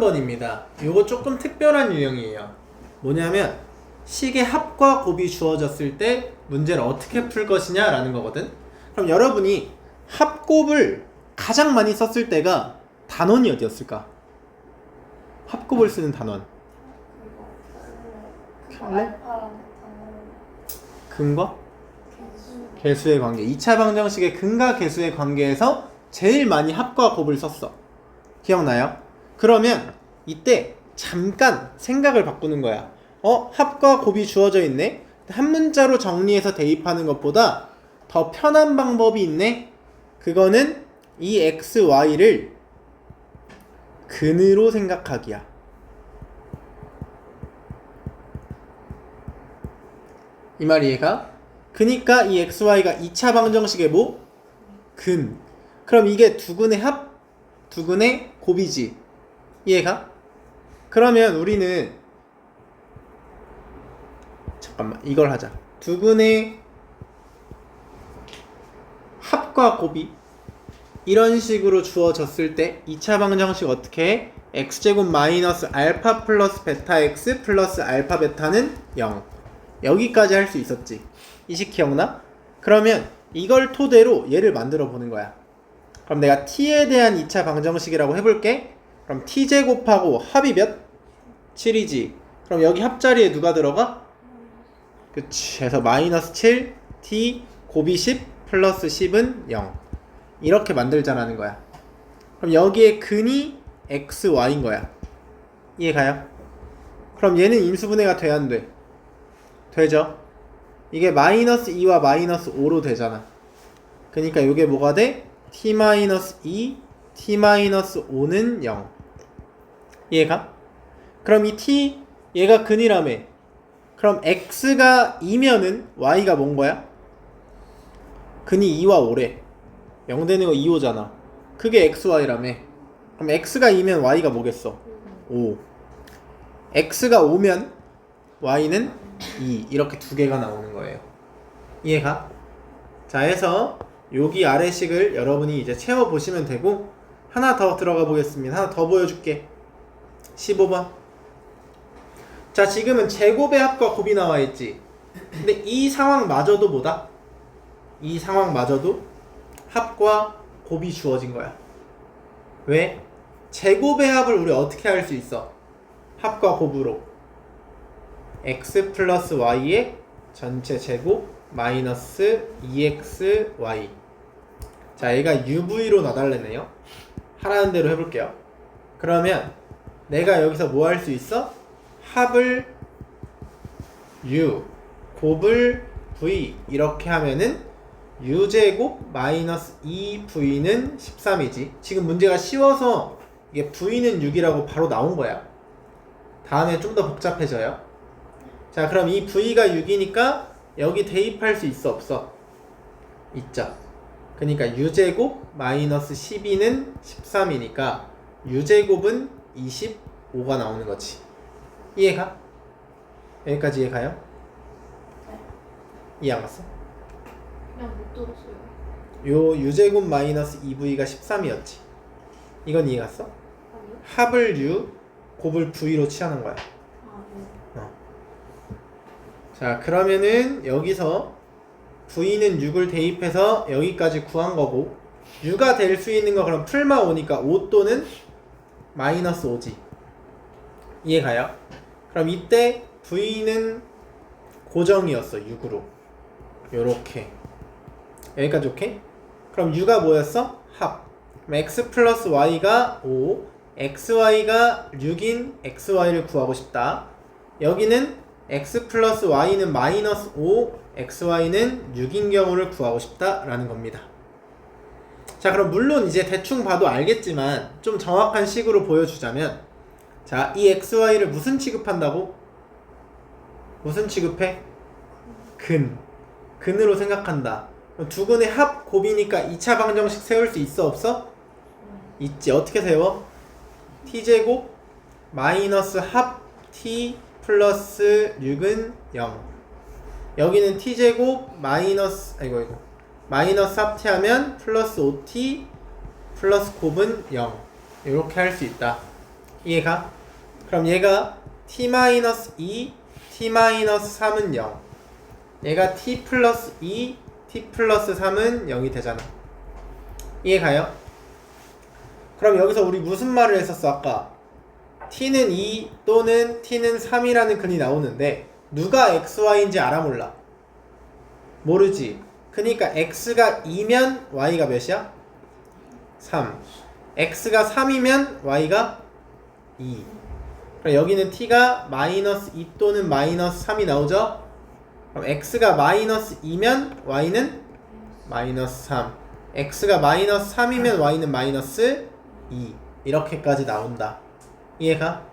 13번입니다. 요거 조금 특별한 유형이에요. 뭐냐면 식의 합과 곱이 주어졌을 때 문제를 어떻게 풀 것이냐라는 거거든. 그럼 여러분이 합곱을 가장 많이 썼을 때가 단원이 어디였을까? 합곱을 쓰는 단원. 알파랑 근과 개수 개수의 관계. 2차 방정식의 근과 개수의 관계에서 제일 많이 합과 곱을 썼어. 기억나요? 그러면 이때 잠깐 생각을 바꾸는 거야. 어? 합과 곱이 주어져 있네? 한 문자로 정리해서 대입하는 것보다 더 편한 방법이 있네? 그거는 이 x, y를 근으로 생각하기야. 이 말 이해가? 그니까 이 xy가 2차 방정식의 뭐? 근. 그럼 이게 두 근의 합, 두 근의 곱이지. 이해가? 그러면 우리는 잠깐만 이걸 하자. 두근의 합과 곱이 이런 식으로 주어졌을 때 2차 방정식 어떻게 해? x제곱 마이너스 알파 플러스 베타 x 플러스 알파 베타는 0 여기까지 할 수 있었지 이 식 기억나? 그러면 이걸 토대로 얘를 만들어 보는 거야 그럼 내가 t에 대한 2차 방정식이라고 해볼게 그럼 t제곱하고 합이 몇? 7이지 그럼 여기 합자리에 누가 들어가? 그치 그래서 마이너스 7 t 곱이 10 플러스 10은 0 이렇게 만들자라는 거야 그럼 여기에 근이 x, y인 거야 이해가요? 그럼 얘는 인수분해가 돼야 안 돼? 되죠? 이게 마이너스 2와 마이너스 5로 되잖아 그러니까 이게 뭐가 돼? t 마이너스 2, t 마이너스 5는 0 이해가? 그럼 이 t 얘가 근이라며. 그럼 x가 2면은 y가 뭔 거야? 근이 2와 5래. 0 되는 거 2, 5잖아. 그게 xy라며. 그럼 x가 2면 y가 뭐겠어? 5 x가 5면 y는 2 이렇게 두 개가 나오는 거예요. 이해가? 자 해서 여기 아래식을 여러분이 이제 채워보시면 되고 하나 더 들어가 보겠습니다. 하나 더 보여줄게 15번. 자 지금은 제곱의 합과 곱이 나와 있지. 근데 이 상황마저도 뭐다? 이 상황마저도 합과 곱이 주어진 거야. 왜? 제곱의 합을 우리 어떻게 할 수 있어? 합과 곱으로. x 플러스 y의 전체 제곱 마이너스 2xy 자 얘가 uv로 나달래네요. 하라는 대로 해볼게요. 그러면 내가 여기서 뭐 할 수 있어? 합을 u 곱을 v 이렇게 하면은 u제곱 마이너스 2v는 13이지 지금 문제가 쉬워서 이게 v는 6이라고 바로 나온 거야 다음에 좀 더 복잡해져요 자 그럼 이 v가 6이니까 여기 대입할 수 있어 없어? 있죠 그러니까 u제곱 마이너스 12는 13이니까 u제곱은 25가 나오는 거지 이해가? 여기까지 이해가요? 이해 안 갔어? 그냥 못 들었어요. 요 u제곱 마이너스 2v가 13이었지 이건 이해 갔어? 아니요? 합을 u 곱을 v로 취하는 거야 아 네. 자 그러면은 여기서 v는 6을 대입해서 여기까지 구한 거고 u가 될 수 있는 거 그럼 풀마 5니까 5 또는 마이너스 5지 이해가요? 그럼 이때 v는 고정이었어 6으로 요렇게 여기까지 오케이? 그럼 u가 뭐였어? 합 x 플러스 y가 5 xy가 6인 xy를 구하고 싶다 여기는 x 플러스 y는 마이너스 5, xy는 6인 경우를 구하고 싶다라는 겁니다. 자, 그럼 물론 이제 대충 봐도 알겠지만 좀 정확한 식으로 보여주자면 자, 이 xy를 무슨 취급한다고? 무슨 취급해? 근. 근으로 생각한다. 두 근의 합 곱이니까 2차 방정식 세울 수 있어 없어? 있지. 어떻게 세워? t제곱 마이너스 합 t 플러스 6은 0 여기는 t제곱 마이너스 아이고 이거 마이너스 합t 하면 플러스 5t 플러스 곱은 0 이렇게 할 수 있다 이해가? 그럼 얘가 t-2, t-3은 0. 얘가 t 플러스 2, t 플러스 3은 0이 되잖아. 이해가요? 그럼 여기서 우리 무슨 말을 했었어 아까? t는 2 또는 t는 3이라는 근이 나오는데 누가 xy인지 알아 몰라? 모르지. 그니까 x가 2면 y가 몇이야? 3. x가 3이면 y가 2. 그럼 여기는 t가 마이너스 2 또는 마이너스 3이 나오죠? 그럼 x가 마이너스 2면 y는 마이너스 3. x가 마이너스 3이면 y는 마이너스 2. 이렇게까지 나온다. 이해가?